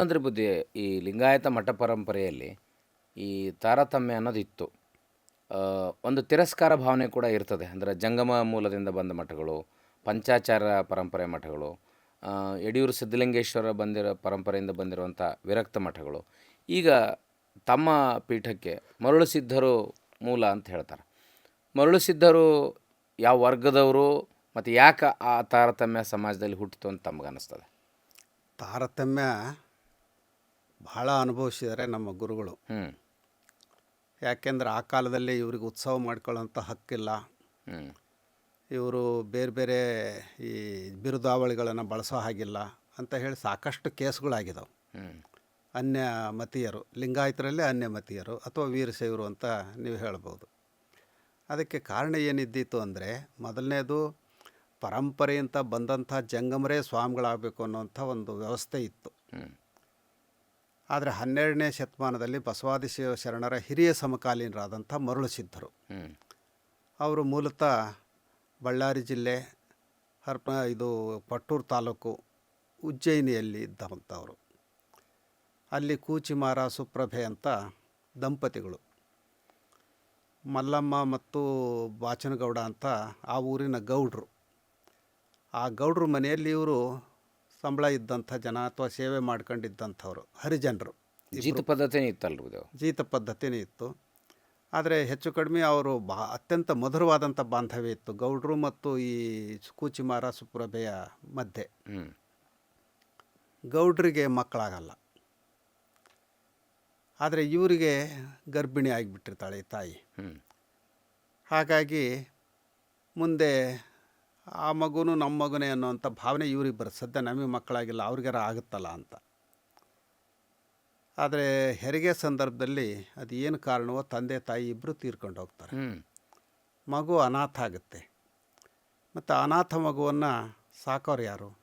ಇನ್ನೊಂದ್ರ ಬುದ್ಧಿ ಈ ಲಿಂಗಾಯತ ಮಠ ಪರಂಪರೆಯಲ್ಲಿ ಈ ತಾರತಮ್ಯ ಅನ್ನೋದು ಇತ್ತು ಆ, ಒಂದು ತಿರಸ್ಕಾರ ಭಾವನೆ ಕೂಡ ಇರ್ತದೆ. ಅಂದರೆ ಜಂಗಮ ಮೂಲದಿಂದ ಬಂದ ಮಠಗಳು ಪಂಚಾಚಾರ ಪರಂಪರೆ ಮಠಗಳು ಯಡಿಯೂರು ಸಿದ್ಧಲಿಂಗೇಶ್ವರ ಬಂದಿರೋ ಪರಂಪರೆಯಿಂದ ಬಂದಿರುವಂಥ ವಿರಕ್ತ ಮಠಗಳು. ಈಗ ತಮ್ಮ ಪೀಠಕ್ಕೆ ಮರಳು ಸಿದ್ಧರು ಮೂಲ ಅಂತ ಹೇಳ್ತಾರೆ. ಮರಳು ಸಿದ್ಧರು ಯಾವ ವರ್ಗದವರು ಮತ್ತು ಯಾಕೆ ಆ ತಾರತಮ್ಯ ಸಮಾಜದಲ್ಲಿ ಹುಟ್ಟಿತು ಅಂತ ತಮಗನ್ನಿಸ್ತದೆ ತಾರತಮ್ಯ ಬಹಳ ಅನುಭವಿಸಿದ್ದಾರೆ ನಮ್ಮ ಗುರುಗಳು. ಯಾಕೆಂದ್ರೆ ಆ ಕಾಲದಲ್ಲಿ ಇವ್ರಿಗೆ ಉತ್ಸವ ಮಾಡ್ಕೊಳ್ಳೋಂಥ ಹಕ್ಕಿಲ್ಲ. ಇವರು ಬೇರೆ ಬೇರೆ ಈ ಬಿರುದಾವಳಿಗಳನ್ನು ಬಳಸೋ ಹಾಗಿಲ್ಲ ಅಂತ ಹೇಳಿ ಸಾಕಷ್ಟು ಕೇಸ್ಗಳಾಗಿದ್ದಾವೆ ಅನ್ಯ ಮತೀಯರು ಲಿಂಗಾಯತರಲ್ಲೇ ಅನ್ಯ ಮತೀಯರು ಅಥವಾ ವೀರಶೈವರು ಅಂತ ನೀವು ಹೇಳ್ಬೋದು. ಅದಕ್ಕೆ ಕಾರಣ ಏನಿದ್ದಿತ್ತು ಅಂದರೆ ಮೊದಲನೇದು ಪರಂಪರೆಯಿಂದ ಬಂದಂಥ ಜಂಗಮರೇ ಸ್ವಾಮಿಗಳಾಗಬೇಕು ಅನ್ನೋಂಥ ಒಂದು ವ್ಯವಸ್ಥೆ ಇತ್ತು. ಆದರೆ ಹನ್ನೆರಡನೇ ಶತಮಾನದಲ್ಲಿ ಬಸವಾದಿ ಶಿವ ಶರಣರ ಹಿರಿಯ ಸಮಕಾಲೀನರಾದಂಥ ಮರುಳು ಸಿದ್ಧರು. ಅವರು ಮೂಲತಃ ಬಳ್ಳಾರಿ ಜಿಲ್ಲೆ ಹರ್ಪ ಇದು ಪಟ್ಟೂರು ತಾಲೂಕು ಉಜ್ಜಯಿನಿಯಲ್ಲಿ ಇದ್ದಂಥವರು. ಅಲ್ಲಿ ಕೂಚಿಮಾರ ಸುಪ್ರಭೆ ಅಂತ ದಂಪತಿಗಳು. ಮಲ್ಲಮ್ಮ ಮತ್ತು ಬಾಚನಗೌಡ ಅಂತ ಆ ಊರಿನ ಗೌಡ್ರು. ಆ ಗೌಡ್ರ ಮನೆಯಲ್ಲಿ ಇವರು ಸಂಬಳ ಇದ್ದಂಥ ಜನ ಅಥವಾ ಸೇವೆ ಮಾಡ್ಕೊಂಡಿದ್ದಂಥವ್ರು ಹರಿಜನರು. ಜೀತ ಪದ್ಧತಿನೇ ಇತ್ತಲ್ರಿ ಇದು? ಜೀತ ಪದ್ಧತಿನೇ ಇತ್ತು. ಆದರೆ ಹೆಚ್ಚು ಕಡಿಮೆ ಅವರು ಬಾ ಅತ್ಯಂತ ಮಧುರವಾದಂಥ ಬಾಂಧವ್ಯ ಇತ್ತು. ಗೌಡ್ರು ಮತ್ತು ಈ ಕೂಚಿಮಾರ ಸುಪ್ರಭೆಯ ಮಧ್ಯೆ. ಗೌಡ್ರಿಗೆ ಮಕ್ಕಳಾಗಲ್ಲ. ಆದರೆ ಇವರಿಗೆ ಗರ್ಭಿಣಿ ಆಗಿಬಿಟ್ಟಿರ್ತಾಳೆ ತಾಯಿ. ಹಾಗಾಗಿ ಮುಂದೆ ಆ ಮಗುನೂ ನಮ್ಮ ಮಗುನೇ ಅನ್ನೋವಂಥ ಭಾವನೆ ಇವ್ರಿಗೆ ಬರುತ್ತೆ. ಸದ್ಯ ನಮಗೆ ಮಕ್ಕಳಾಗಿಲ್ಲ ಅವ್ರಿಗಾರ ಆಗುತ್ತಲ್ಲ ಅಂತ. ಆದರೆ ಹೆರಿಗೆ ಸಂದರ್ಭದಲ್ಲಿ ಅದು ಏನು ಕಾರಣವೋ ತಂದೆ ತಾಯಿ ಇಬ್ಬರು ತೀರ್ಕೊಂಡು ಹೋಗ್ತಾರೆ. ಮಗು ಅನಾಥ ಆಗುತ್ತೆ. ಮತ್ತು ಅನಾಥ ಮಗುವನ್ನು ಸಾಕೋರು ಯಾರು?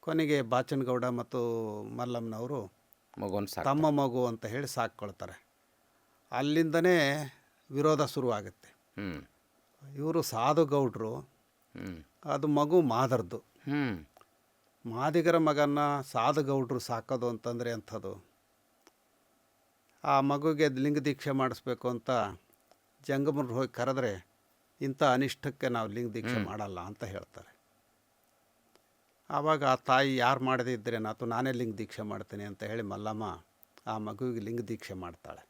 ಕೊನೆಗೆ ಬಾಚನಗೌಡ ಮತ್ತು ಮಲ್ಲಮ್ಮನವರು ಮಗುವನ್ನು ತಮ್ಮ ಮಗು ಅಂತ ಹೇಳಿ ಸಾಕ್ಕೊಳ್ತಾರೆ. ಅಲ್ಲಿಂದನೇ ವಿರೋಧ ಶುರುವಾಗುತ್ತೆ. ಇವರು ಸಾಧು ಗೌಡ್ರು ಅದು ಮಗು ಮಾದರ್ದು. ಮಾದಿಗರ ಮಗನ ಸಾಧುಗೌಡ್ರು ಸಾಕೋದು ಅಂತಂದರೆ ಅಂಥದ್ದು ಆ ಮಗುಗೆ ಲಿಂಗ ದೀಕ್ಷೆ ಮಾಡಿಸ್ಬೇಕು ಅಂತ ಜಂಗಮರು ಹೋಗಿ ಕರೆದ್ರೆ ಇಂಥ ಅನಿಷ್ಟಕ್ಕೆ ನಾವು ಲಿಂಗ ದೀಕ್ಷೆ ಮಾಡಲ್ಲ ಅಂತ ಹೇಳ್ತಾರೆ. ಆವಾಗ ಆ ತಾಯಿ ಯಾರು ಮಾಡದೇ ಇದ್ದರೆ ನಾತು ನಾನೇ ಲಿಂಗ ದೀಕ್ಷೆ ಮಾಡ್ತೀನಿ ಅಂತ ಹೇಳಿ ಮಲ್ಲಮ್ಮ ಆ ಮಗುವಿಗೆ ಲಿಂಗ ದೀಕ್ಷೆ ಮಾಡ್ತಾಳೆ.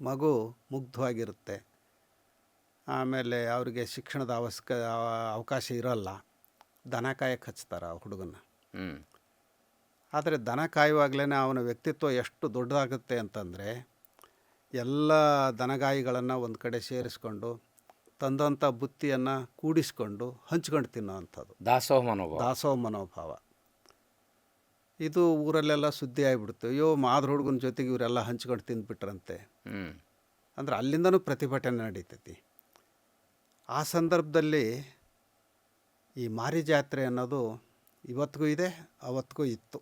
ಮಗು ಮುಗ್ಧವಾಗಿರುತ್ತೆ. ಆಮೇಲೆ ಅವರಿಗೆ ಶಿಕ್ಷಣದ ಅವಶ್ಯಕ ಅವಕಾಶ ಇರೋಲ್ಲ. ದನ ಕಾಯಕ್ಕೆ ಹಚ್ತಾರೆ ಆ ಹುಡುಗನ. ಆದರೆ ದನ ಕಾಯುವಾಗಲೇ ಅವನ ವ್ಯಕ್ತಿತ್ವ ಎಷ್ಟು ದೊಡ್ಡದಾಗುತ್ತೆ ಅಂತಂದರೆ ಎಲ್ಲ ದನಗಾಯಿಗಳನ್ನು ಒಂದು ಕಡೆ ಸೇರಿಸ್ಕೊಂಡು ತಂದಂಥ ಬುತ್ತಿಯನ್ನು ಕೂಡಿಸ್ಕೊಂಡು ಹಂಚ್ಕೊಂಡು ತಿನ್ನೋವಂಥದ್ದು. ದಾಸೋಹ ಮನೋಭಾವ. ದಾಸೋಹ ಮನೋಭಾವ. ಇದು ಊರಲ್ಲೆಲ್ಲ ಸುದ್ದಿ ಆಗಿಬಿಡ್ತು. ಅಯ್ಯೋ ಮಾದ್ರ ಹುಡುಗನ ಜೊತೆಗೆ ಇವರೆಲ್ಲ ಹಂಚ್ಕೊಂಡು ತಿಂದುಬಿಟ್ರಂತೆ. ಅಂದ್ರೆ ಅಲ್ಲಿಂದನೂ ಪ್ರತಿಭಟನೆ ನಡೀತೈತಿ. ಆ ಸಂದರ್ಭದಲ್ಲಿ ಈ ಮಾರಿ ಜಾತ್ರೆ ಅನ್ನೋದು ಇವತ್ತಿಗೂ ಇದೆ ಅವತ್ತಿಗೂ ಇತ್ತು.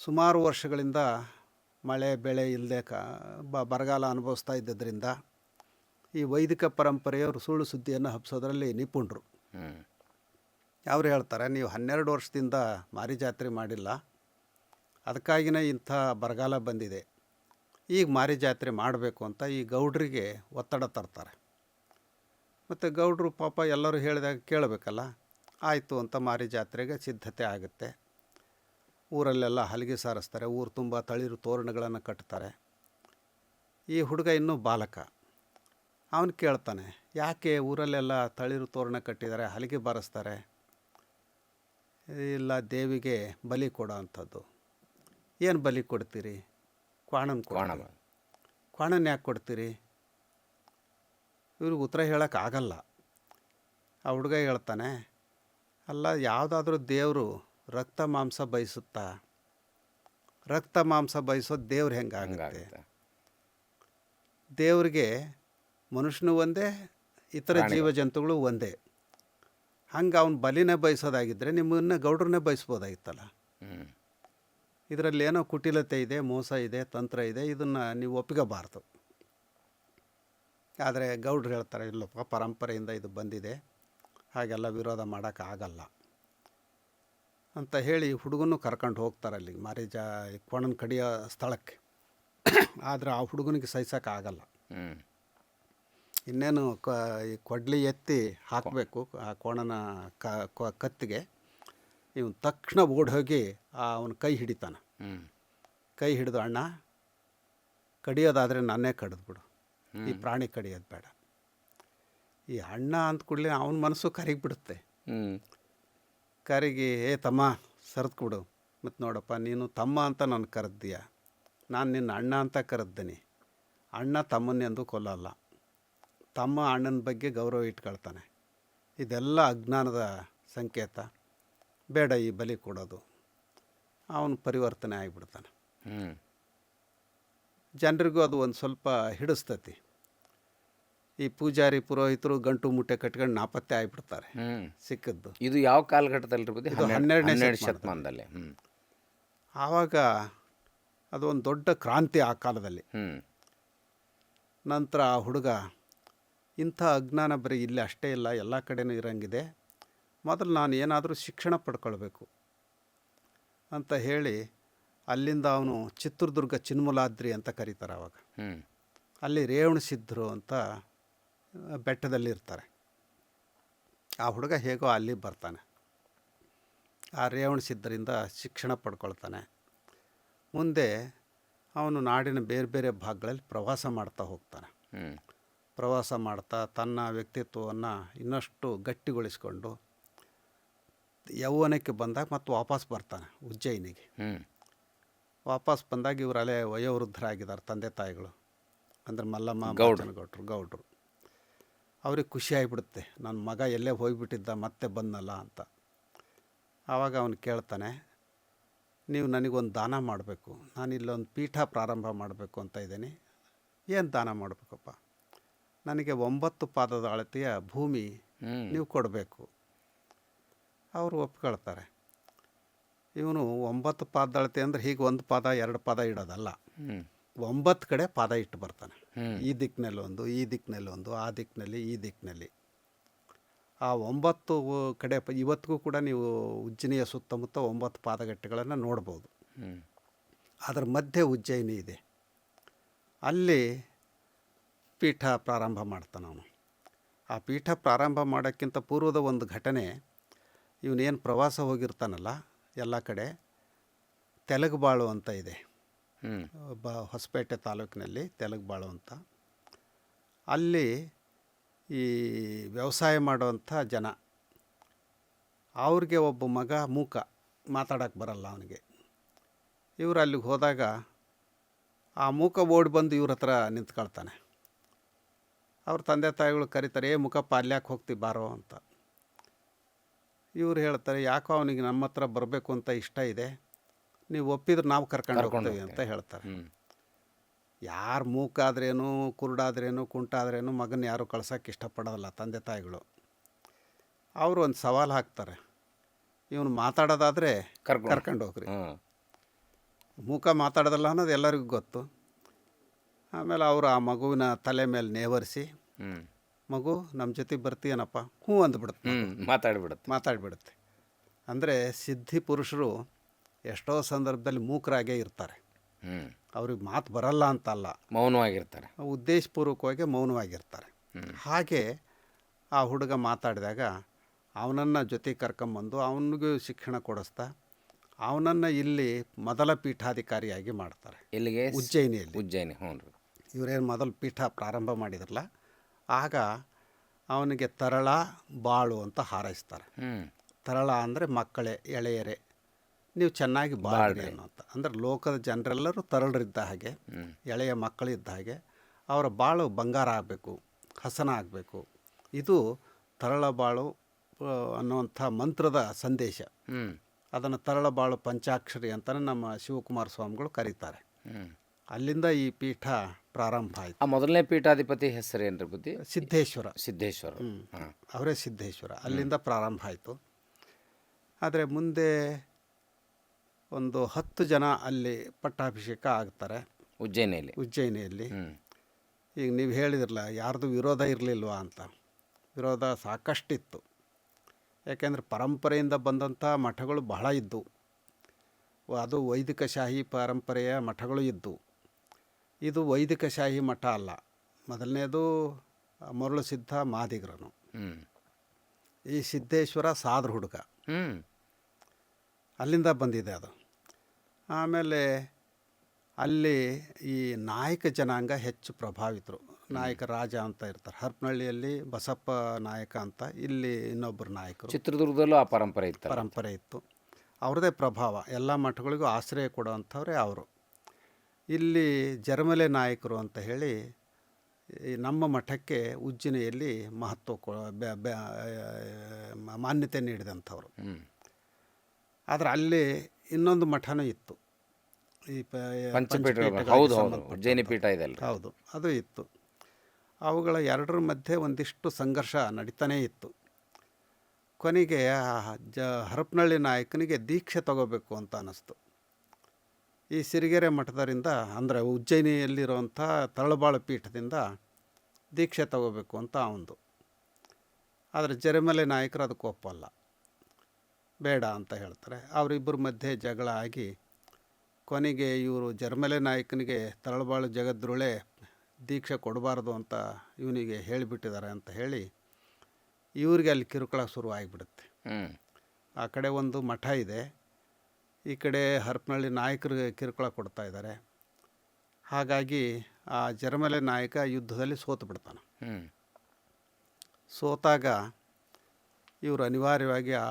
ಸುಮಾರು ವರ್ಷಗಳಿಂದ ಮಳೆ ಬೆಳೆ ಇಲ್ಲದೆ ಕ ಬ ಬರಗಾಲ ಅನುಭವಿಸ್ತಾ ಇದ್ದದ್ರಿಂದ ಈ ವೈದಿಕ ಪರಂಪರೆಯವರು ಸುಳ್ಳು ಸುದ್ದಿಯನ್ನು ಹಬ್ಸೋದ್ರಲ್ಲಿ ನಿಪುಣರು. ಯಾರು ಅವ್ರು ಹೇಳ್ತಾರೆ ನೀವು ಹನ್ನೆರಡು ವರ್ಷದಿಂದ ಮಾರಿ ಜಾತ್ರೆ ಮಾಡಿಲ್ಲ ಅದಕ್ಕಾಗಿನೇ ಇಂಥ ಬರಗಾಲ ಬಂದಿದೆ ಈಗ ಮಾರಿ ಜಾತ್ರೆ ಮಾಡಬೇಕು ಅಂತ ಈ ಗೌಡ್ರಿಗೆ ಒತ್ತಡ ತರ್ತಾರೆ. ಮತ್ತು ಗೌಡರು ಪಾಪ ಎಲ್ಲರೂ ಹೇಳಿದಾಗ ಕೇಳಬೇಕಲ್ಲ? ಆಯಿತು ಅಂತ ಮಾರಿ ಜಾತ್ರೆಗೆ ಸಿದ್ಧತೆ ಆಗುತ್ತೆ. ಊರಲ್ಲೆಲ್ಲ ಹಲಗೆ ಸಾರಿಸ್ತಾರೆ ಊರು ತುಂಬ ತಳಿರು ತೋರಣಗಳನ್ನು ಕಟ್ತಾರೆ. ಈ ಹುಡುಗ ಇನ್ನೂ ಬಾಲಕ. ಅವನು ಕೇಳ್ತಾನೆ ಯಾಕೆ ಊರಲ್ಲೆಲ್ಲ ತಳಿರು ತೋರಣ ಕಟ್ಟಿದ್ದಾರೆ ಹಲಿಗೆ ಬಾರಿಸ್ತಾರೆ? ಇಲ್ಲ ದೇವಿಗೆ ಬಲಿ ಕೊಡೋ ಅಂಥದ್ದು. ಏನು ಬಲಿ ಕೊಡ್ತೀರಿ? ಕ್ವಾಣನ ಕ್ವಾಣ ಕ್ವಾಣನ್ ಕ್ವಾಣನ ಯಾಕೆ ಕೊಡ್ತೀರಿ? ಇವ್ರಿಗೆ ಉತ್ತರ ಹೇಳೋಕ್ಕಾಗಲ್ಲ ಆ ಹುಡುಗ ಹೇಳ್ತಾನೆ ಅಲ್ಲ ಯಾವುದಾದ್ರೂ ದೇವರು ರಕ್ತ ಮಾಂಸ ಬಯಸುತ್ತಾ? ರಕ್ತ ಮಾಂಸ ಬಯಸೋದು ದೇವ್ರು ಹೆಂಗಾಗುತ್ತೆ? ದೇವ್ರಿಗೆ ದೇವರಿಗೆ ಮನುಷ್ಯನು ಒಂದೇ ಇತರ ಜೀವ ಜಂತುಗಳು ಒಂದೇ. ಹಂಗೆ ಅವ್ನು ಬಲಿನೇ ಬಯಸೋದಾಗಿದ್ದರೆ ನಿಮ್ಮನ್ನ ಗೌಡ್ರನ್ನೇ ಬಯಸ್ಬೋದಾಗಿತ್ತಲ್ಲ. ಇದರಲ್ಲಿ ಏನೋ ಕುಟಿಲತೆ ಇದೆ ಮೋಸ ಇದೆ ತಂತ್ರ ಇದೆ ಇದನ್ನು ನೀವು ಒಪ್ಪಿಗಬಾರ್ದು. ಆದರೆ ಗೌಡ್ರು ಹೇಳ್ತಾರೆ ಇಲ್ಲಪ್ಪ ಪರಂಪರೆಯಿಂದ ಇದು ಬಂದಿದೆ ಹಾಗೆಲ್ಲ ವಿರೋಧ ಮಾಡೋಕ್ಕಾಗಲ್ಲ ಅಂತ ಹೇಳಿ ಹುಡುಗನೂ ಕರ್ಕೊಂಡು ಹೋಗ್ತಾರೆ ಅಲ್ಲಿ ಮಾರೀಜ ಕೋಣನ ಕಡಿಯೋ ಸ್ಥಳಕ್ಕೆ. ಆದರೆ ಆ ಹುಡುಗನಿಗೆ ಸಹಿಸೋಕ್ಕಾಗಲ್ಲ ಇನ್ನೇನು ಕ ಈ ಕೊಡ್ಲಿ ಎತ್ತಿ ಹಾಕಬೇಕು ಆ ಕೋಣನ ಕತ್ತಿಗೆ ಇವನು ತಕ್ಷಣ ಓಡಿ ಹೋಗಿ ಅವನ ಕೈ ಹಿಡಿತಾನೆ. ಕೈ ಹಿಡಿದು ಅಣ್ಣ ಕಡಿಯೋದಾದರೆ ನಾನೇ ಕಡಿದ್ಬಿಡು ಈ ಪ್ರಾಣಿ ಕಡಿಯೋದು ಬೇಡ. ಈ ಅಣ್ಣ ಅಂತ ಕೂಡಲೇ ಅವನ ಮನಸ್ಸು ಕರಿಗಿಬಿಡುತ್ತೆ. ಕರಿಗೆ ಏ ತಮ್ಮ ಸರಿದ್ಬಿಡು ಮತ್ತು ನೋಡಪ್ಪ ನೀನು ತಮ್ಮ ಅಂತ ನಾನು ಕರೆದ್ದೀಯ? ನಾನು ನಿನ್ನ ಅಣ್ಣ ಅಂತ ಕರೆದ್ದೀನಿ. ಅಣ್ಣ ತಮ್ಮನ್ನೆಂದು ಕೊಲ್ಲಲ್ಲ. ತಮ್ಮ ಅಣ್ಣನ ಬಗ್ಗೆ ಗೌರವ ಇಟ್ಕೊಳ್ತಾನೆ. ಇದೆಲ್ಲ ಅಜ್ಞಾನದ ಸಂಕೇತ. ಬೇಡ ಈ ಬಲಿ ಕೊಡೋದು. ಅವನು ಪರಿವರ್ತನೆ ಆಗಿಬಿಡ್ತಾನೆ. ಜನರಿಗೂ ಅದು ಒಂದು ಸ್ವಲ್ಪ ಹಿಡಿಸ್ತತಿ. ಈ ಪೂಜಾರಿ ಪುರೋಹಿತರು ಗಂಟು ಮುಟ್ಟೆ ಕಟ್ಕೊಂಡು ನಾಪತ್ತೆ ಆಗಿಬಿಡ್ತಾರೆ ಸಿಕ್ಕದ್ದು. ಇದು ಯಾವ ಕಾಲಘಟ್ಟದಲ್ಲಿ ಹನ್ನೆರಡನೇ ಹನ್ನೆರಡು ಶತಮಾನದಲ್ಲಿ. ಶತಮಾನದಲ್ಲಿ. ಆವಾಗ ಅದು ಒಂದು ದೊಡ್ಡ ಕ್ರಾಂತಿ ಆ ಕಾಲದಲ್ಲಿ. ನಂತರ ಆ ಹುಡುಗ ಇಂಥ ಅಜ್ಞಾನ ಬರೀ ಇಲ್ಲಿ ಅಷ್ಟೇ ಇಲ್ಲ ಎಲ್ಲ ಕಡೆನೂ ಇರಂಗಿದೆ. ಮೊದಲು ನಾನು ಏನಾದರೂ ಶಿಕ್ಷಣ ಪಡ್ಕೊಳ್ಬೇಕು ಅಂತ ಹೇಳಿ ಅಲ್ಲಿಂದ ಅವನು ಚಿತ್ರದುರ್ಗ ಚಿನ್ಮುಲಾದ್ರಿ ಅಂತ ಕರೀತಾರೆ ಅವಾಗ. ಅಲ್ಲಿ ರೇವಣ ಸಿದ್ಧರು ಅಂತ ಬೆಟ್ಟದಲ್ಲಿ ಇರ್ತಾರೆ ಆ ಹುಡುಗ ಹೇಗೋ ಅಲ್ಲಿ ಬರ್ತಾನೆ. ಆ ರೇವಣ ಸಿದ್ಧರಿಂದ ಶಿಕ್ಷಣ ಪಡ್ಕೊಳ್ತಾನೆ. ಮುಂದೆ ಅವನು ನಾಡಿನ ಬೇರೆ ಬೇರೆ ಭಾಗಗಳಲ್ಲಿ ಪ್ರವಾಸ ಮಾಡ್ತಾ ಹೋಗ್ತಾನೆ. ಪ್ರವಾಸ ಮಾಡ್ತಾ ತನ್ನ ವ್ಯಕ್ತಿತ್ವವನ್ನು ಇನ್ನಷ್ಟು ಗಟ್ಟಿಗೊಳಿಸ್ಕೊಂಡು ಯೌವನಕ್ಕೆ ಬಂದಾಗ ಮತ್ತು ವಾಪಸ್ ಬರ್ತಾನೆ ಉಜ್ಜಯಿನಿಗೆ. ವಾಪಸ್ ಬಂದಾಗ ಇವರಲ್ಲೇ ವಯೋವೃದ್ಧರಾಗಿದ್ದಾರೆ ತಂದೆ ತಾಯಿಗಳು. ಅಂದರೆ ಮಲ್ಲಮ್ಮ ಗೌಡ್ರು. ಗೌಡ್ರು ಗೌಡ್ರು. ಅವ್ರಿಗೆ ಖುಷಿ ಆಗಿಬಿಡುತ್ತೆ. ನನ್ನ ಮಗ ಎಲ್ಲೇ ಹೋಗಿಬಿಟ್ಟಿದ್ದ ಮತ್ತೆ ಬಂದನಲ್ಲ ಅಂತ. ಆವಾಗ ಅವನು ಕೇಳ್ತಾನೆ ನೀವು ನನಗೊಂದು ದಾನ ಮಾಡಬೇಕು. ನಾನು ಇಲ್ಲೊಂದು ಪೀಠ ಪ್ರಾರಂಭ ಮಾಡಬೇಕು ಅಂತ ಇದ್ದೀನಿ. ಏನು ದಾನ ಮಾಡಬೇಕಪ್ಪ? ನನಗೆ ಒಂಬತ್ತು ಪಾದದ ಅಳತೆಯ ಭೂಮಿ ನೀವು ಕೊಡಬೇಕು. ಅವರು ಒಪ್ಕೊಳ್ತಾರೆ. ಇವನು ಒಂಬತ್ತು ಪಾದ ಅಂದ್ರೆ ಹೀಗೆ ಒಂದು ಪಾದ ಎರಡು ಪಾದ ಇಡೋದಲ್ಲ. ಒಂಬತ್ತು ಕಡೆ ಪಾದ ಇಟ್ಟು ಬರ್ತಾನೆ. ಈ ದಿಕ್ಕಿನಲ್ಲಿ ಒಂದು ಈ ದಿಕ್ಕಿನಲ್ಲಿ ಒಂದು ಆ ದಿಕ್ಕಿನಲ್ಲಿ ಈ ದಿಕ್ಕಿನಲ್ಲಿ. ಆ ಒಂಬತ್ತು ಕಡೆ ಇವತ್ತಿಗೂ ಕೂಡ ನೀವು ಉಜ್ಜಿನಿಯ ಸುತ್ತಮುತ್ತ ಒಂಬತ್ತು ಪಾದಗಟ್ಟೆಗಳನ್ನು ನೋಡ್ಬೋದು. ಅದರ ಮಧ್ಯೆ ಉಜ್ಜಯಿನಿ ಇದೆ. ಅಲ್ಲಿ ಪೀಠ ಪ್ರಾರಂಭ ಮಾಡ್ತಾನೆ ಅವನು. ಆ ಪೀಠ ಪ್ರಾರಂಭ ಮಾಡೋಕ್ಕಿಂತ ಪೂರ್ವದ ಒಂದು ಘಟನೆ ಇವನೇನು ಪ್ರವಾಸ ಹೋಗಿರ್ತಾನಲ್ಲ ಎಲ್ಲ ಕಡೆ ತೆಲಗುಬಾಳು ಅಂತ ಇದೆ. ಒಬ್ಬ ಹೊಸಪೇಟೆ ತಾಲೂಕಿನಲ್ಲಿ ತೆಲಗುಬಾಳು ಅಂತ. ಅಲ್ಲಿ ಈ ವ್ಯವಸಾಯ ಮಾಡುವಂಥ ಜನ ಅವ್ರಿಗೆ ಒಬ್ಬ ಮಗ ಮೂಕ ಮಾತಾಡೋಕೆ ಬರಲ್ಲ ಅವನಿಗೆ. ಇವರು ಅಲ್ಲಿಗೆ ಹೋದಾಗ ಆ ಮೂಕ ಓಡಿ ಬಂದು ಇವ್ರ ಹತ್ರ ನಿಂತ್ಕೊಳ್ತಾನೆ. ಅವ್ರ ತಂದೆ ತಾಯಿಗಳು ಕರೀತಾರೆ ಏ ಮುಖ ಪಾಲ್ಯಾಕೆ ಹೋಗ್ತಿ ಬಾರೋ ಅಂತ. ಇವ್ರು ಹೇಳ್ತಾರೆ ಯಾಕೋ ಅವನಿಗೆ ನಮ್ಮ ಹತ್ರ ಬರಬೇಕು ಅಂತ ಇಷ್ಟ ಇದೆ. ನೀವು ಒಪ್ಪಿದ್ರೆ ನಾವು ಕರ್ಕೊಂಡು ಹೋಗ್ತೀವಿ ಅಂತ ಹೇಳ್ತಾರೆ. ಯಾರು ಮೂಕಾದ್ರೇನು ಕುರುಡಾದ್ರೇನು ಕುಂಟಾದ್ರೇನು ಮಗನ ಯಾರು ಕಳ್ಸೋಕ್ಕೆ ಇಷ್ಟಪಡೋದಿಲ್ಲ ತಂದೆ ತಾಯಿಗಳು. ಅವರು ಒಂದು ಸವಾಲು ಹಾಕ್ತಾರೆ. ಇವನು ಮಾತಾಡೋದಾದರೆ ಕರ್ಕೊಂಡು ಹೋಗ್ರಿ. ಮೂಕ ಮಾತಾಡೋದಲ್ಲ ಅನ್ನೋದು ಎಲ್ಲರಿಗೂ ಗೊತ್ತು. ಆಮೇಲೆ ಅವರು ಆ ಮಗುವಿನ ತಲೆ ಮೇಲೆ ನೇವರಿಸಿ ಮಗು ನಮ್ಮ ಜೊತೆ ಬರ್ತೀಯನಪ್ಪ ಹ್ಞೂ ಅಂದ್ಬಿಡುತ್ತೆ ಹ್ಞೂ ಮಾತಾಡಿಬಿಡುತ್ತೆ. ಮಾತಾಡಿಬಿಡುತ್ತೆ. ಅಂದರೆ ಸಿದ್ಧಿ ಪುರುಷರು ಎಷ್ಟೋ ಸಂದರ್ಭದಲ್ಲಿ ಮೂಕರಾಗೇ ಇರ್ತಾರೆ. ಅವ್ರಿಗೆ ಮಾತು ಬರಲ್ಲ ಅಂತಲ್ಲ. ಮೌನವಾಗಿರ್ತಾರೆ. ಉದ್ದೇಶಪೂರ್ವಕವಾಗಿ ಮೌನವಾಗಿರ್ತಾರೆ. ಹಾಗೆ ಆ ಹುಡುಗ ಮಾತಾಡಿದಾಗ ಅವನನ್ನು ಜೊತೆ ಕರ್ಕೊಂಬಂದು ಅವನಿಗೂ ಶಿಕ್ಷಣ ಕೊಡಿಸ್ತಾ ಅವನನ್ನು ಇಲ್ಲಿ ಮೊದಲ ಪೀಠಾಧಿಕಾರಿಯಾಗಿ ಮಾಡ್ತಾರೆ. ಇಲ್ಲಿಗೆ ಉಜ್ಜಯಿನಿಯಲ್ಲಿ. ಉಜ್ಜಯಿನಿ ಹ್ಞೂ ರೀ. ಇವರೇನು ಮೊದಲು ಪೀಠ ಪ್ರಾರಂಭ ಮಾಡಿದ್ರಲ್ಲ ಆಗ ಅವನಿಗೆ ತರಳ ಬಾಳು ಅಂತ ಹಾರೈಸ್ತಾರೆ. ತರಳ ಅಂದರೆ ಮಕ್ಕಳೇ ಎಳೆಯರೆ ನೀವು ಚೆನ್ನಾಗಿ ಬಾಳ್ರಿ ಅಂತ ಅಂದರೆ ಲೋಕದ ಜನರೆಲ್ಲರೂ ತರಳರಿದ್ದ ಹಾಗೆ ಎಳೆಯ ಮಕ್ಕಳಿದ್ದ ಹಾಗೆ ಅವರ ಬಾಳು ಬಂಗಾರ ಆಗಬೇಕು ಹಸನ ಆಗಬೇಕು. ಇದು ತರಳ ಬಾಳು ಅನ್ನುವಂಥ ಮಂತ್ರದ ಸಂದೇಶ. ಅದನ್ನು ತರಳ ಬಾಳು ಪಂಚಾಕ್ಷರಿ ಅಂತಲೇ ನಮ್ಮ ಶಿವಕುಮಾರ ಸ್ವಾಮಿಗಳು ಕರೀತಾರೆ ಅಲ್ಲಿಂದ ಈ ಪೀಠ ಪ್ರಾರಂಭ ಆಯಿತು. ಆ ಮೊದಲನೇ ಪೀಠಾಧಿಪತಿ ಹೆಸರು ಏನ್ರಿ ಬುದ್ಧಿ? ಸಿದ್ದೇಶ್ವರ. ಸಿದ್ದೇಶ್ವರ. ಹಾಂ. ಅವರೇ ಸಿದ್ದೇಶ್ವರ. ಅಲ್ಲಿಂದ ಪ್ರಾರಂಭ ಆಯಿತು. ಆದರೆ ಮುಂದೆ ಒಂದು ಹತ್ತು ಜನ ಅಲ್ಲಿ ಪಟ್ಟಾಭಿಷೇಕ ಆಗ್ತಾರೆ. ಉಜ್ಜಯಿನಿಯಲ್ಲಿ. ಉಜ್ಜಯಿನಿಯಲ್ಲಿ. ಈಗ ನೀವು ಹೇಳಿದಿರಲ್ಲ ಯಾರ್ದು ವಿರೋಧ ಇರಲಿಲ್ವಾ ಅಂತ. ವಿರೋಧ ಸಾಕಷ್ಟಿತ್ತು. ಯಾಕೆಂದರೆ ಪರಂಪರೆಯಿಂದ ಬಂದಂಥ ಮಠಗಳು ಬಹಳ ಇದ್ದವು. ಅದು ವೈದಿಕ ಶಾಹಿ ಪರಂಪರೆಯ ಮಠಗಳು ಇದ್ದವು. ಇದು ವೈದಿಕ ಶಾಹಿ ಮಠ ಅಲ್ಲ. ಮೊದಲನೇದು ಮರಳು ಸಿದ್ಧ ಮಾದಿಗರನು. ಈ ಸಿದ್ದೇಶ್ವರ ಸಾದ್ರ ಹುಡುಗ. ಹ್ಞೂ ಅಲ್ಲಿಂದ ಬಂದಿದೆ ಅದು. ಆಮೇಲೆ ಅಲ್ಲಿ ಈ ನಾಯಕ ಜನಾಂಗ ಹೆಚ್ಚು ಪ್ರಭಾವಿತರು. ನಾಯಕ ರಾಜ ಅಂತ ಇರ್ತಾರೆ. ಹರಪನಹಳ್ಳಿಯಲ್ಲಿ ಬಸಪ್ಪ ನಾಯಕ ಅಂತ ಇಲ್ಲಿ ಇನ್ನೊಬ್ಬರು ನಾಯಕರು. ಚಿತ್ರದುರ್ಗದಲ್ಲೂ ಆ ಪರಂಪರೆ ಇತ್ತು ಪರಂಪರೆ ಇತ್ತು. ಅವ್ರದ್ದೇ ಪ್ರಭಾವ. ಎಲ್ಲ ಮಠಗಳಿಗೂ ಆಶ್ರಯ ಕೊಡುವಂಥವ್ರೆ ಅವರು. ಇಲ್ಲಿ ಜರ್ಮಲೆ ನಾಯಕರು ಅಂತ ಹೇಳಿ ಈ ನಮ್ಮ ಮಠಕ್ಕೆ ಉಜ್ಜಿನಿಯಲ್ಲಿ ಮಹತ್ವ ಕೊ ಮಾನ್ಯತೆ ನೀಡಿದಂಥವ್ರು. ಆದರೆ ಅಲ್ಲಿ ಇನ್ನೊಂದು ಮಠನೂ ಇತ್ತು. ಈ ಪಂಚಪೀಠ ಹೌದು ಹೌದು. ಪೀಠ ಇದೆ ಅಲ್ರಿ ಹೌದು ಅದು ಇತ್ತು. ಅವುಗಳ ಎರಡರ ಮಧ್ಯೆ ಒಂದಿಷ್ಟು ಸಂಘರ್ಷ ನಡೀತಾನೇ ಇತ್ತು. ಕೊನೆಗೆ ಜ ಹರಪನಹಳ್ಳಿ ನಾಯಕನಿಗೆ ದೀಕ್ಷೆ ತಗೋಬೇಕು ಅಂತ ಅನ್ನಿಸ್ತು ಈ ಸಿರಿಗೆರೆ ಮಠದರಿಂದ ಅಂದರೆ ಉಜ್ಜಯಿನಿಯಲ್ಲಿರುವಂಥ ತರಳಬಾಳು ಪೀಠದಿಂದ ದೀಕ್ಷೆ ತಗೋಬೇಕು ಅಂತ ಅವಂದು ಆದರೆ ಜರಿಮಲೆ ನಾಯಕರು ಅದಕ್ಕೆ ಒಪ್ಪಲ್ಲ. ಬೇಡ ಅಂತ ಹೇಳ್ತಾರೆ. ಅವರಿಬ್ಬರ ಮಧ್ಯೆ ಜಗಳ ಆಗಿ ಕೊನೆಗೆ ಇವರು ಜರ್ಮಲೆ ನಾಯಕನಿಗೆ ತರಳಬಾಳು ಜಗದ್ರುಳೆ ದೀಕ್ಷೆ ಕೊಡಬಾರ್ದು ಅಂತ ಇವನಿಗೆ ಹೇಳಿಬಿಟ್ಟಿದ್ದಾರೆ ಅಂತ ಹೇಳಿ ಇವರಿಗೆ ಅಲ್ಲಿ ಕಿರುಕುಳ ಶುರು ಆಗಿಬಿಡುತ್ತೆ ಆ ಕಡೆ ಒಂದು ಮಠ ಇದೆ. ಈ ಕಡೆ ಹರಪನಹಳ್ಳಿ ನಾಯಕರಿಗೆ ಕಿರುಕುಳ ಕೊಡ್ತಾ ಇದ್ದಾರೆ. ಹಾಗಾಗಿ ಆ ಜರ್ಮಲೆ ನಾಯಕ ಯುದ್ಧದಲ್ಲಿ ಸೋತು ಬಿಡ್ತಾನೆ. ಸೋತಾಗ ಇವರು ಅನಿವಾರ್ಯವಾಗಿ ಆ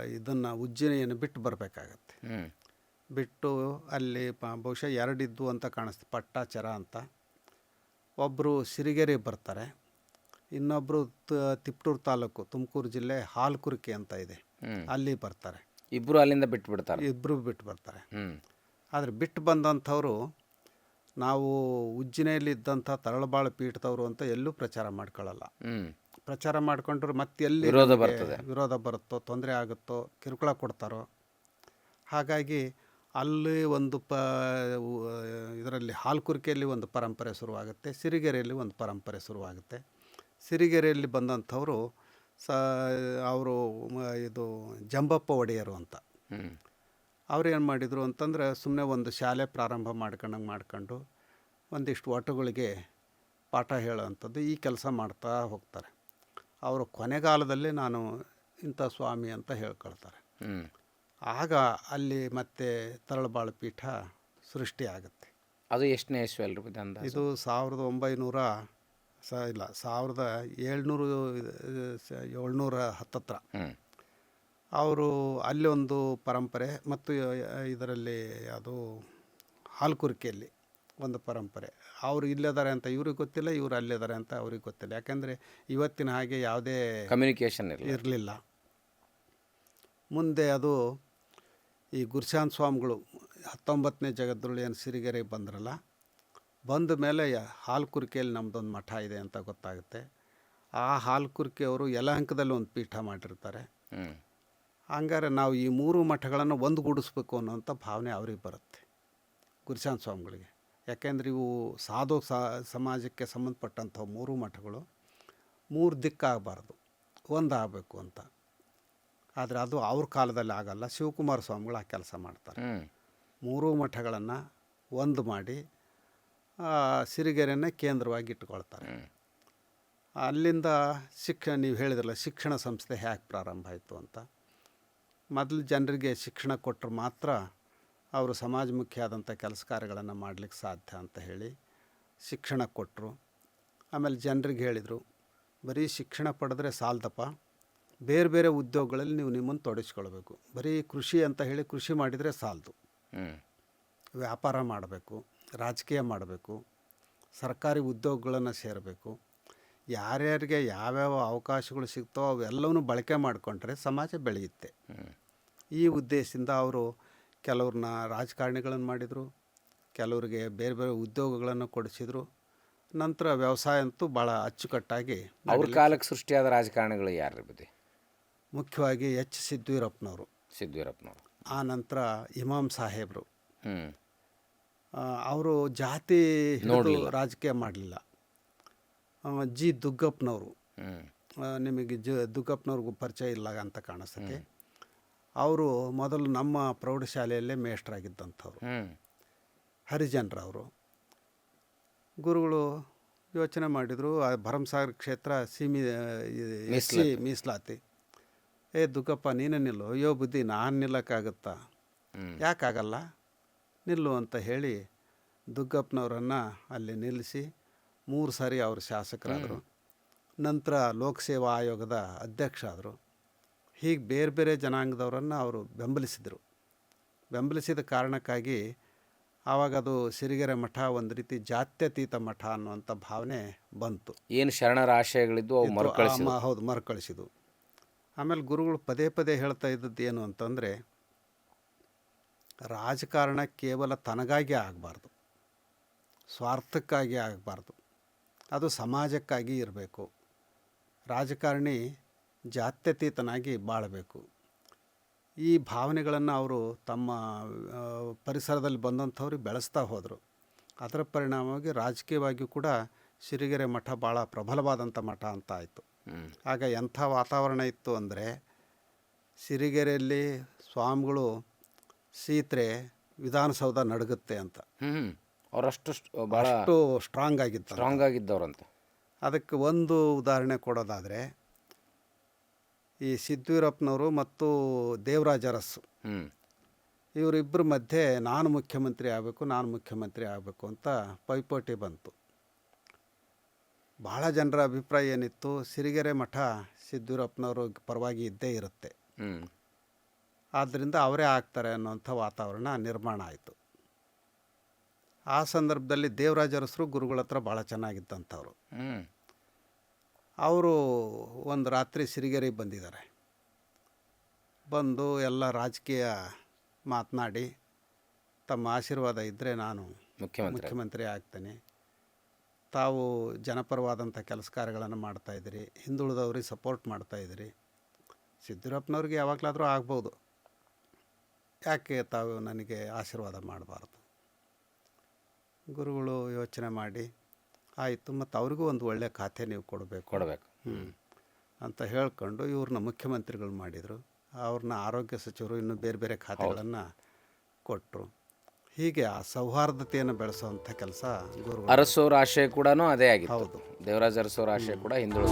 ಇದನ್ನು ಉಜ್ಜಿನಿಯನ್ನು ಬಿಟ್ಟು ಬರಬೇಕಾಗತ್ತೆ. ಬಿಟ್ಟು ಅಲ್ಲಿ ಪ- ಬಹುಶಃ ಎರಡಿದ್ದು ಅಂತ ಕಾಣಿಸ್ತು ಪಟ್ಟಾಚರ ಅಂತ. ಒಬ್ಬರು ಸಿರಿಗೆರೆ ಬರ್ತಾರೆ. ಇನ್ನೊಬ್ಬರು ತಿಪ್ಟೂರು ತಾಲೂಕು ತುಮಕೂರು ಜಿಲ್ಲೆ ಹಾಲ್ಕುರ್ಕಿ ಅಂತ ಇದೆ. ಅಲ್ಲಿ ಬರ್ತಾರೆ. ಇಬ್ಬರು ಅಲ್ಲಿಂದ ಬಿಟ್ಟು ಬಿಡ್ತಾರೆ ಇಬ್ಬರು ಬಿಟ್ಟು ಬರ್ತಾರೆ ಆದರೆ ಬಿಟ್ಟು ಬಂದಂಥವರು ನಾವು ಉಜ್ಜಿನೆಯಲ್ಲಿ ಇದ್ದಂಥ ತರಳಬಾಳ ಪೀಠದವರು ಅಂತ ಎಲ್ಲೂ ಪ್ರಚಾರ ಮಾಡ್ಕೊಳ್ಳಲ್ಲ. ಪ್ರಚಾರ ಮಾಡಿಕೊಂಡ್ರು ಮತ್ತೆ ಎಲ್ಲಿ ವಿರೋಧ ಬರ್ತದೆ. ವಿರೋಧ ಬರುತ್ತೋ ತೊಂದರೆ ಆಗುತ್ತೋ ಕಿರುಕುಳ ಕೊಡ್ತಾರೋ. ಹಾಗಾಗಿ ಅಲ್ಲಿ ಒಂದು ಪ ಇದರಲ್ಲಿ ಹಾಲ್ಕುರ್ಕೆಯಲ್ಲಿ ಒಂದು ಪರಂಪರೆ ಶುರುವಾಗುತ್ತೆ ಸಿರಿಗೆರೆಯಲ್ಲಿ ಒಂದು ಪರಂಪರೆ ಶುರುವಾಗುತ್ತೆ. ಸಿರಿಗೆರೆಯಲ್ಲಿ ಬಂದಂಥವರು ಸ ಅವರು ಇದು ಜಂಬಪ್ಪ ಒಡೆಯರು ಅಂತ. ಅವ್ರು ಏನು ಮಾಡಿದರು ಅಂತಂದರೆ ಸುಮ್ಮನೆ ಒಂದು ಶಾಲೆ ಪ್ರಾರಂಭ ಮಾಡ್ಕೊಂಡಂಗೆ ಮಾಡ್ಕೊಂಡು ಒಂದಿಷ್ಟು ಒಟ್ಟುಗಳಿಗೆ ಪಾಠ ಹೇಳೋವಂಥದ್ದು ಈ ಕೆಲಸ ಮಾಡ್ತಾ ಹೋಗ್ತಾರೆ. ಅವರು ಕೊನೆಗಾಲದಲ್ಲಿ ನಾನು ಇಂಥ ಸ್ವಾಮಿ ಅಂತ ಹೇಳ್ಕೊಳ್ತಾರೆ. ಆಗ ಅಲ್ಲಿ ಮತ್ತೆ ತರಳಬಾಳು ಪೀಠ ಸೃಷ್ಟಿ ಆಗುತ್ತೆ. ಅದು ಎಷ್ಟನೇ ಇಸ್ವಿ ಇದು ಸಾವಿರದ ಒಂಬೈನೂರ ಸ ಇಲ್ಲ ಸಾವಿರದ ಏಳ್ನೂರು ಏಳ್ನೂರ ಹತ್ತತ್ರ. ಅವರು ಅಲ್ಲಿ ಒಂದು ಪರಂಪರೆ ಮತ್ತು ಇದರಲ್ಲಿ ಅದು ಹಾಲ್ಕುರ್ಕಿಯಲ್ಲಿ ಒಂದು ಪರಂಪರೆ. ಅವರು ಇಲ್ಲಿದ್ದಾರೆ ಅಂತ ಇವ್ರಿಗೆ ಗೊತ್ತಿಲ್ಲ ಇವರು ಅಲ್ಲಿದ್ದಾರೆ ಅಂತ ಅವ್ರಿಗೆ ಗೊತ್ತಿಲ್ಲ. ಯಾಕೆಂದರೆ ಇವತ್ತಿನ ಹಾಗೆ ಯಾವುದೇ ಕಮ್ಯುನಿಕೇಷನ್ ಇರಲಿ ಇರಲಿಲ್ಲ. ಮುಂದೆ ಅದು ಈ ಗುರುಶಾಂತ್ ಸ್ವಾಮಿಗಳು ಹತ್ತೊಂಬತ್ತನೇ ಜಗದ್ರುಳಿ ಏನು ಸಿರಿಗೆರೆಗೆ ಬಂದ್ರಲ್ಲ ಬಂದ ಮೇಲೆ ಯ- ಹಾಲ್ಕುರ್ಕಿಯಲ್ಲಿ ನಮ್ಮದೊಂದು ಮಠ ಇದೆ ಅಂತ ಗೊತ್ತಾಗುತ್ತೆ. ಆ ಹಾಲ್ಕುರ್ಕಿ ಅವರು ಯಲಹಂಕದಲ್ಲಿ ಒಂದು ಪೀಠ ಮಾಡಿರ್ತಾರೆ. ಹಂಗಾರೆ ನಾವು ಈ ಮೂರು ಮಠಗಳನ್ನು ಒಂದುಗೂಡಿಸ್ಬೇಕು ಅನ್ನೋಂಥ ಭಾವನೆ ಅವ್ರಿಗೆ ಬರುತ್ತೆ ಗುರುಶಾಂತ ಸ್ವಾಮಿಗಳಿಗೆ. ಯಾಕೆಂದರೆ ಇವು ಸಾಧು ಸ- ಸಮಾಜಕ್ಕೆ ಸಂಬಂಧಪಟ್ಟಂಥ ಮೂರು ಮಠಗಳು. ಮೂರು ದಿಕ್ಕಾಗಬಾರ್ದು ಒಂದಾಗಬೇಕು ಅಂತ. ಆದರೆ ಅದು ಅವ್ರ ಕಾಲದಲ್ಲಿ ಆಗಲ್ಲ ಶಿವಕುಮಾರ ಸ್ವಾಮಿಗಳು ಆ ಕೆಲಸ ಮಾಡ್ತಾರೆ. ಮೂರು ಮಠಗಳನ್ನು ಒಂದು ಮಾಡಿ ಸಿರಿಗೆರೆಯನ್ನೇ ಕೇಂದ್ರವಾಗಿ ಇಟ್ಕೊಳ್ತಾರೆ ಅಲ್ಲಿಂದ ಶಿಕ್ಷಣ ನೀವು ಹೇಳಿದ್ರಲ್ಲ ಶಿಕ್ಷಣ ಸಂಸ್ಥೆ ಹೇಗೆ ಪ್ರಾರಂಭ ಆಯಿತು ಅಂತ. ಮೊದಲು ಜನರಿಗೆ ಶಿಕ್ಷಣ ಕೊಟ್ಟರೆ ಮಾತ್ರ ಅವರು ಸಮಾಜಮುಖಿ ಆದಂಥ ಕೆಲಸ ಕಾರ್ಯಗಳನ್ನು ಮಾಡಲಿಕ್ಕೆ ಸಾಧ್ಯ ಅಂತ ಹೇಳಿ ಶಿಕ್ಷಣ ಕೊಟ್ಟರು ಆಮೇಲೆ ಜನರಿಗೆ ಹೇಳಿದರು ಬರೀ ಶಿಕ್ಷಣ ಪಡೆದ್ರೆ ಸಾಲದಪ್ಪ ಬೇರೆ ಬೇರೆ ಉದ್ಯೋಗಗಳಲ್ಲಿ ನೀವು ನಿಮ್ಮನ್ನು ತೊಡಗಿಸ್ಕೊಳ್ಬೇಕು ಬರೀ ಕೃಷಿ ಅಂತ ಹೇಳಿ ಕೃಷಿ ಮಾಡಿದರೆ ಸಾಲದು. ವ್ಯಾಪಾರ ಮಾಡಬೇಕು. ರಾಜಕೀಯ ಮಾಡಬೇಕು ಸರ್ಕಾರಿ ಉದ್ಯೋಗಗಳನ್ನು ಸೇರಬೇಕು ಯಾರ್ಯಾರಿಗೆ ಯಾವ್ಯಾವ ಅವಕಾಶಗಳು ಸಿಗ್ತೋ ಅವೆಲ್ಲವನ್ನೂ ಬಳಕೆ ಮಾಡಿಕೊಂಡ್ರೆ ಸಮಾಜ ಬೆಳೆಯುತ್ತೆ. ಈ ಉದ್ದೇಶದಿಂದ ಅವರು ಕೆಲವ್ರನ್ನ ರಾಜಕಾರಣಿಗಳನ್ನು ಮಾಡಿದರು ಕೆಲವರಿಗೆ ಬೇರೆ ಬೇರೆ ಉದ್ಯೋಗಗಳನ್ನು ಕೊಡಿಸಿದರು. ನಂತರ ವ್ಯವಸಾಯ ಅಂತೂ ಭಾಳ ಅಚ್ಚುಕಟ್ಟಾಗಿ ಅವ್ರ ಕಾಲಕ್ಕೆ ಸೃಷ್ಟಿಯಾದ ರಾಜಕಾರಣಿಗಳು ಯಾರು ಮುಖ್ಯವಾಗಿ ಎಚ್ ಸಿದ್ದವೀರಪ್ಪನವರು ಸಿದ್ದವೀರಪ್ಪನವರು ಆ ನಂತರ ಇಮಾಮ್ ಸಾಹೇಬರು. ಅವರು ಜಾತಿ ಹಿಡಿದು ರಾಜಕೀಯ ಮಾಡಲಿಲ್ಲ. ಜಿ ದುಗ್ಗಪ್ಪನವರು. ನಿಮಗೆ ಜ ದುಗ್ಗಪ್ಪನವ್ರಿಗೂ ಪರಿಚಯ ಇಲ್ಲ ಅಂತ ಕಾಣಿಸ್ತದೆ ಅವರು ಮೊದಲು ನಮ್ಮ ಪ್ರೌಢಶಾಲೆಯಲ್ಲೇ ಮೇಷ್ಟ್ರಾಗಿದ್ದಂಥವ್ರು ಹರಿಜನರವರು. ಗುರುಗಳು ಯೋಚನೆ ಮಾಡಿದರು ಆ ಭರಮಸಾಗರ ಕ್ಷೇತ್ರ ಸೀಮಿ ಸಿ ಮೀಸಲಾತಿ. ಏ ದುಗ್ಗಪ್ಪ ನೀನೇ ನಿಲ್ಲು ಅಯ್ಯೋ ಬುದ್ಧಿ ನಾನು ನಿಲ್ಲಕ್ಕಾಗುತ್ತಾ? ಯಾಕಾಗಲ್ಲ? ನಿಲ್ಲು ಅಂತ ಹೇಳಿ ದುಗ್ಗಪ್ಪನವರನ್ನು ಅಲ್ಲಿ ನಿಲ್ಲಿಸಿ ಮೂರು ಸಾರಿ ಅವರು ಶಾಸಕರಾದರು. ನಂತರ ಲೋಕಸೇವಾ ಆಯೋಗದ ಅಧ್ಯಕ್ಷ ಆದರು ಹೀಗೆ ಬೇರೆ ಬೇರೆ ಜನಾಂಗದವರನ್ನು ಅವರು ಬೆಂಬಲಿಸಿದರು. ಬೆಂಬಲಿಸಿದ ಕಾರಣಕ್ಕಾಗಿ ಆವಾಗ ಅದು ಸಿರಿಗೆರೆ ಮಠ ಒಂದು ರೀತಿ ಜಾತ್ಯತೀತ ಮಠ ಅನ್ನುವಂಥ ಭಾವನೆ ಬಂತು. ಏನು ಶರಣರ ಆಶಯಗಳಿದ್ದು ಹೌದು ಮರುಕಳಿಸಿದು ಆಮೇಲೆ ಗುರುಗಳು ಪದೇ ಪದೇ ಹೇಳ್ತಾ ಇದ್ದದ್ದು ಏನು ಅಂತಂದರೆ ರಾಜಕಾರಣ ಕೇವಲ ತನಗಾಗಿ ಆಗಬಾರ್ದು. ಸ್ವಾರ್ಥಕ್ಕಾಗಿ ಆಗಬಾರ್ದು. ಅದು ಸಮಾಜಕ್ಕಾಗಿ ಇರಬೇಕು. ರಾಜಕಾರಣಿ ಜಾತ್ಯತೀತನಾಗಿ ಬಾಳಬೇಕು. ಈ ಭಾವನೆಗಳನ್ನು ಅವರು ತಮ್ಮ ಪರಿಸರದಲ್ಲಿ ಬಂದಂಥವ್ರಿಗೆ ಬೆಳೆಸ್ತಾ ಹೋದರು. ಅದರ ಪರಿಣಾಮವಾಗಿ ರಾಜಕೀಯವಾಗಿಯೂ ಕೂಡ ಸಿರಿಗೆರೆ ಮಠ ಭಾಳ ಪ್ರಬಲವಾದಂಥ ಮಠ ಅಂತ ಆಯಿತು. ಆಗ ಎಂಥ ವಾತಾವರಣ ಇತ್ತು ಅಂದರೆ ಸಿರಿಗೆರೆಯಲ್ಲಿ ಸ್ವಾಮಿಗಳು ಸೀತ್ರೆ ವಿಧಾನಸೌಧ ನಡಗುತ್ತೆ ಅಂತ. ಹ್ಞೂ ಅವರಷ್ಟು ಭಾಳ ಅಷ್ಟು ಸ್ಟ್ರಾಂಗ್ ಆಗಿತ್ತು ಸ್ಟ್ರಾಂಗ್ ಆಗಿದ್ದವ್ರಂತ. ಅದಕ್ಕೆ ಒಂದು ಉದಾಹರಣೆ ಕೊಡೋದಾದರೆ ಈ ಸಿದ್ದೂರಪ್ಪನವರು ಮತ್ತು ದೇವರಾಜ ಅರಸು. ಹ್ಞೂ ಇವರಿಬ್ಬರ ಮಧ್ಯೆ ನಾನು ಮುಖ್ಯಮಂತ್ರಿ ಆಗಬೇಕು ನಾನು ಮುಖ್ಯಮಂತ್ರಿ ಆಗಬೇಕು ಅಂತ ಪೈಪೋಟಿ ಬಂತು. ಭಾಳ ಜನರ ಅಭಿಪ್ರಾಯ ಏನಿತ್ತು ಸಿರಿಗೆರೆ ಮಠ ಸಿದ್ದೂರಪ್ಪನವರು ಪರವಾಗಿ ಇದ್ದೇ ಇರುತ್ತೆ. ಆದ್ದರಿಂದ ಅವರೇ ಆಗ್ತಾರೆ ಅನ್ನೋಂಥ ವಾತಾವರಣ ನಿರ್ಮಾಣ ಆಯಿತು. ಆ ಸಂದರ್ಭದಲ್ಲಿ ದೇವರಾಜ ಅರಸರು ಗುರುಗಳ ಹತ್ರ ಭಾಳ ಚೆನ್ನಾಗಿದ್ದಂಥವ್ರು. ಅವರು ಒಂದು ರಾತ್ರಿ ಸಿರಿಗೆರೆಗೆ ಬಂದಿದ್ದಾರೆ. ಬಂದು ಎಲ್ಲ ರಾಜಕೀಯ ಮಾತನಾಡಿ ತಮ್ಮ ಆಶೀರ್ವಾದ ಇದ್ದರೆ ನಾನು ಮುಖ್ಯಮಂತ್ರಿ ಮುಖ್ಯಮಂತ್ರಿ ಆಗ್ತೇನೆ. ತಾವು ಜನಪರವಾದಂಥ ಕೆಲಸ ಕಾರ್ಯಗಳನ್ನು ಮಾಡ್ತಾಯಿದ್ದೀರಿ ಹಿಂದುಳಿದವ್ರಿಗೆ ಸಪೋರ್ಟ್ ಮಾಡ್ತಾಯಿದ್ದೀರಿ ಸಿದ್ದರಪ್ಪನವ್ರಿಗೆ ಯಾವಾಗಲಾದರೂ ಆಗ್ಬೋದು. ಯಾಕೆ ತಾವು ನನಗೆ ಆಶೀರ್ವಾದ ಮಾಡಬಾರ್ದು? ಗುರುಗಳು ಯೋಚನೆ ಮಾಡಿ ಆಯಿತು ಮತ್ತು ಅವ್ರಿಗೂ ಒಂದು ಒಳ್ಳೆಯ ಖಾತೆ ನೀವು ಕೊಡಬೇಕು. ಕೊಡಬೇಕು. ಹ್ಞೂ ಅಂತ ಹೇಳ್ಕೊಂಡು ಇವ್ರನ್ನ ಮುಖ್ಯಮಂತ್ರಿಗಳು ಮಾಡಿದರು. ಅವ್ರನ್ನ ಆರೋಗ್ಯ ಸಚಿವರು ಇನ್ನೂ ಬೇರೆ ಬೇರೆ ಖಾತೆಗಳನ್ನು ಕೊಟ್ಟರು ಹೀಗೆ ಆ ಸೌಹಾರ್ದತೆಯನ್ನು ಬೆಳೆಸುವಂಥ ಕೆಲಸ ಗುರು ಅರಸೋರ ಆಶಯ ಕೂಡ ಅದೇ ಆಗಿತ್ತು. ಹೌದು. ದೇವರಾಜ ಅರಸೋರ ಆಶಯ ಕೂಡ ಹಿಂದುಳಿದ